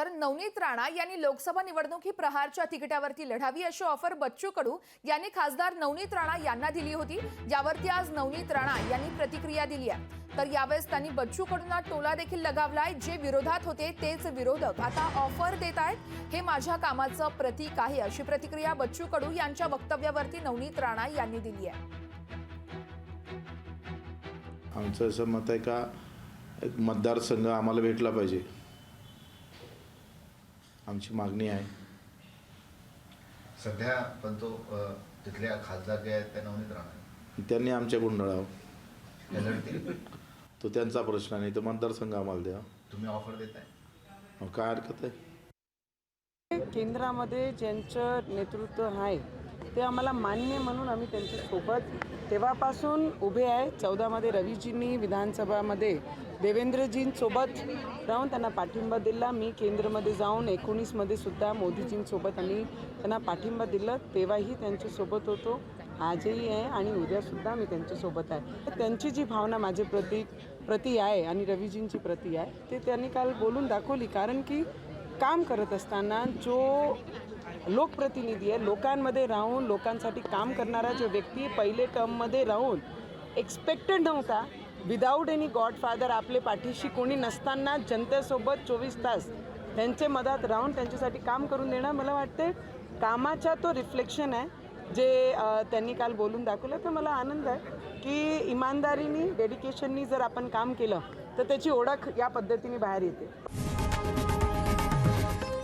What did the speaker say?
तर नवनीत राणा यांनी लोकसभा निवडणूक ही प्रहारच्या तिकिटावरती लढावी अशी ऑफर बच्चू कडू यांनी खासदार नवनीत राणा यांना दिली होती. यावरती आज नवनीत राणा यांनी प्रतिक्रिया दिली आहे. तर यावेळेस त्यांनी बच्चू कडूंना टोला देखील लगावलाय. जे विरोधात होते तेच विरोधक आता ऑफर देत आहेत. हे माझ्या कामाचं प्रतीक आहे अशी प्रतिक्रिया बच्चू कडू यांच्या वक्तव्यावरती नवनीत राणा यांनी दिली आहे. आमचं असं मत आहे का एक मतदारसंघ आम्हाला भेटला पाहिजे. आमची मागणी आहे. सध्या पण तो अ, तिथल्या खासदार जे आहेत त्या नवनीत राहणार त्यांनी आमच्या लढतील तो त्यांचा प्रश्न नाही तर मतदारसंघ आम्हाला द्या. तुम्ही ऑफर देताय? मग काय हरकत आहे? केंद्रामध्ये ज्यांचं नेतृत्व आहे ते आम्हाला मान्य म्हणून आम्ही त्यांच्यासोबत तेव्हापासून उभे आहे. चौदामध्ये रवीजींनी विधानसभामध्ये देवेंद्रजींसोबत राहून त्यांना पाठिंबा दिला. मी केंद्रमध्ये जाऊन एकोणीसमध्ये सुद्धा मोदीजींसोबत आम्ही त्यांना पाठिंबा दिला. तेव्हाही त्यांच्यासोबत होतो. आजही आहे आणि उद्यासुद्धा मी त्यांच्यासोबत आहे. तर त्यांची जी भावना माझे प्रती प्रती आहे आणि रवीजींची प्रती आहे ते त्यांनी काल बोलून दाखवली. कारण की काम करत असताना जो लोकप्रतिनिधी आहे लोकांमध्ये राहून लोकांसाठी काम करणारा जो व्यक्ती पहिले टर्ममध्ये राहून एक्सपेक्टेड नव्हता. विदाऊट एनी गॉडफादर आपले पाठीशी कोणी नसताना जनतेसोबत चोवीस तास त्यांचे मधात राहून त्यांच्यासाठी काम करून देणं मला वाटते कामाचा तो रिफ्लेक्शन आहे जे त्यांनी काल बोलून दाखवलं. तर मला आनंद आहे की इमानदारीनी डेडिकेशननी जर आपण काम केलं तर त्याची ओळख या पद्धतीने बाहेर येते.